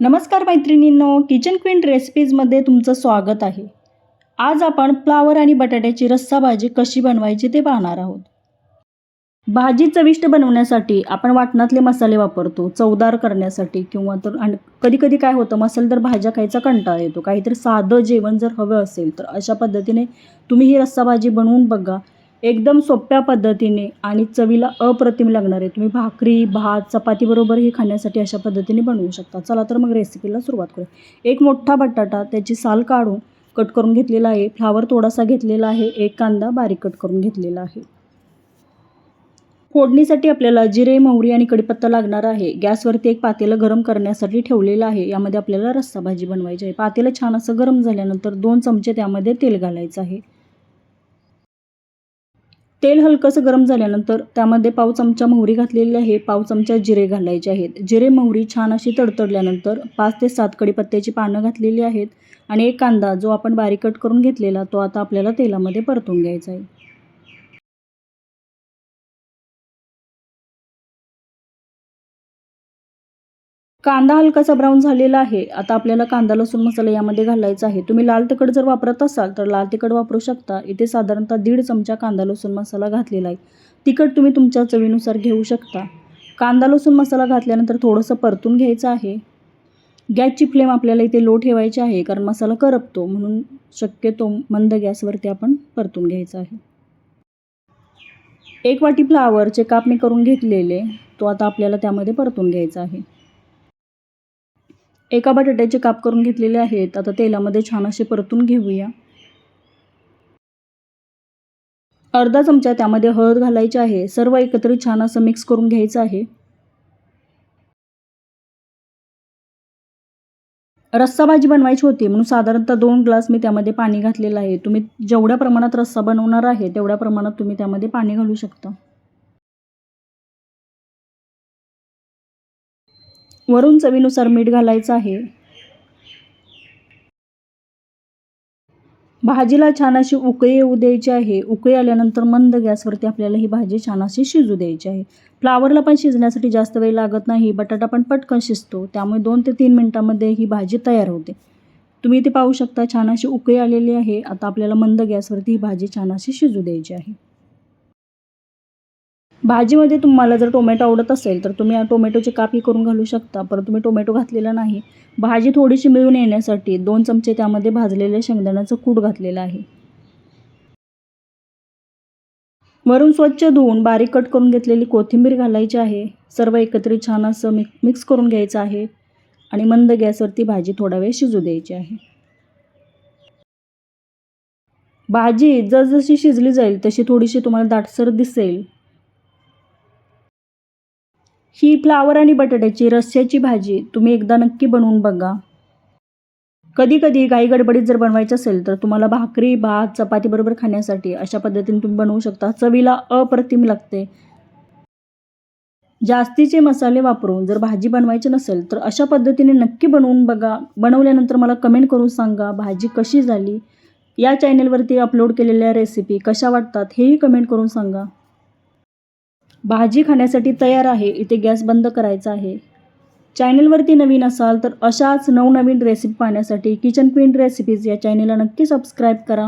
नमस्कार मैत्रिणींनो kitchen queen रेसिपीजमध्ये तुमचं स्वागत आहे. आज आपण फ्लावर आणि बटाट्याची रस्सा भाजी कशी बनवायची ते पाहणार आहोत. भाजी चविष्ट बनवण्यासाठी आपण वाटणातले मसाले वापरतो चवदार करण्यासाठी किंवा तर आणि कधी कधी काय होतं मसालेदार भाज्या खायचा कंटाळा येतो. काहीतरी साधं जेवण जर हवं असेल तर अशा पद्धतीने तुम्ही ही रस्सा भाजी बनवून बघा. एकदम सोप्या पद्धतीने आणि चवीला अप्रतिम लागणार आहे. तुम्ही भाकरी भात चपातीबरोबर हे खाण्यासाठी अशा पद्धतीने बनवू शकता. चला तर मग रेसिपीला सुरुवात करू एक मोठा बटाटा त्याची साल काढून कट करून घेतलेला आहे. फ्लावर थोडासा घेतलेला आहे. एक कांदा बारीक कट करून घेतलेला आहे. फोडणीसाठी आपल्याला जिरे मोहरी आणि कढीपत्ता लागणार आहे. गॅसवरती एक पातेलं गरम करण्यासाठी ठेवलेलं आहे. यामध्ये आपल्याला रस्सा भाजी बनवायची आहे. पातेलं छान असं गरम झाल्यानंतर दोन चमचे त्यामध्ये तेल घालायचं आहे. तेल हलकंसं गरम झाल्यानंतर त्यामध्ये पाव चमचा मोहरी घातलेली आहे. पाव चमचा जिरे घालायचे आहेत. जिरे मोहरी छान अशी तडतडल्यानंतर पाच ते सात कडीपत्त्याची पानं घातलेली आहेत आणि एक कांदा जो आपण बारीक कट करून घेतलेला तो आता आपल्याला तेलामध्ये परतून घ्यायचा आहे. कांदा हलकासा ब्राऊन झालेला आहे. आता आपल्याला कांदा लसूण मसाला यामध्ये घालायचा आहे. तुम्ही लाल तिखट जर वापरत असाल तर लाल तिखट वापरू शकता. इथे साधारणतः दीड चमचा कांदा लसूण मसाला घातलेला आहे. तिखट तुम्ही तुमच्या चवीनुसार घेऊ शकता. कांदा लसूण मसाला घातल्यानंतर थोडंसं परतून घ्यायचं आहे. गॅसची फ्लेम आपल्याला इथे लो ठेवायची आहे कारण मसाला करपतो. म्हणून शक्यतो मंद गॅसवरती आपण परतून घ्यायचा आहे. एक वाटी फ्लावरचे काप मी करून घेतलेले. तो आता आपल्याला त्यामध्ये परतून घ्यायचा आहे. एका बटाट्याचे काप करून घेतलेले आहेत. आता तेलामध्ये छान असे परतून घेऊया. अर्धा चमचा त्यामध्ये हळद घालायची आहे. सर्व एकत्रित छान असं मिक्स करून घ्यायचं आहे. रस्सा भाजी बनवायची होती म्हणून साधारणतः दोन ग्लास मी त्यामध्ये पाणी घातलेलं आहे. तुम्ही जेवढ्या प्रमाणात रस्सा बनवणार आहे तेवढ्या प्रमाणात तुम्ही त्यामध्ये पाणी घालू शकता. वरून चवीनुसार मीठ घालायचं आहे. भाजीला छान अशी उकळी येऊ द्यायची आहे. उकळी आल्यानंतर मंद गॅसवरती आपल्याला ही भाजी छान अशी शिजू द्यायची आहे. फ्लावरला पण शिजण्यासाठी जास्त वेळ लागत नाही. बटाटा पण पटकन शिजतो. त्यामुळे दोन ते तीन मिनटामध्ये ही भाजी तयार होते. तुम्ही इथे पाहू शकता छान अशी उकळी आलेली आहे. आता आपल्याला मंद गॅसवरती ही भाजी छान अशी शिजू द्यायची आहे. भाजीमध्ये तुम्हाला जर टोमॅटो आवडत असेल तर तुम्ही टोमॅटोची कापी करून घालू शकता. परंतु तुम्ही टोमॅटो घातलेला नाही. भाजी थोडीशी मिळून येण्यासाठी दोन चमचे त्यामध्ये भाजलेल्या शेंगदाण्याचं कूट घातलेलं आहे. वरून स्वच्छ धुवून बारीक कट करून घेतलेली कोथिंबीर घालायची आहे. सर्व एकत्रित छान असं मिक मिक्स करून घ्यायचं आहे आणि मंद गॅसवरती भाजी थोडा वेळ शिजू द्यायची आहे. भाजी जसजशी शिजली जाईल तशी थोडीशी तुम्हाला दाटसर दिसेल. ही फ्लावर आणि बटाट्याची रस्स्याची भाजी तुम्ही एकदा नक्की बनवून बघा. कधी कधी काही गडबडीत जर बनवायचं असेल तर तुम्हाला भाकरी भात चपातीबरोबर खाण्यासाठी अशा पद्धतीने तुम्ही बनवू शकता. चवीला अप्रतिम लागते. जास्तीचे मसाले वापरून जर भाजी बनवायची नसेल तर अशा पद्धतीने नक्की बनवून बघा. बनवल्यानंतर मला कमेंट करून सांगा भाजी कशी झाली? या चॅनेलवरती अपलोड केलेल्या रेसिपी कशा वाटतात हेही कमेंट करून सांगा. भाजी खाण्यासाठी तयार आहे इथे गॅस बंद करायचा आहे. चॅनलवरती नवीन असाल तर अशाच नवनवीन रेसिपी पाहण्यासाठी किचन क्वीन रेसिपीज या चॅनेलला नक्की सबस्क्राईब करा.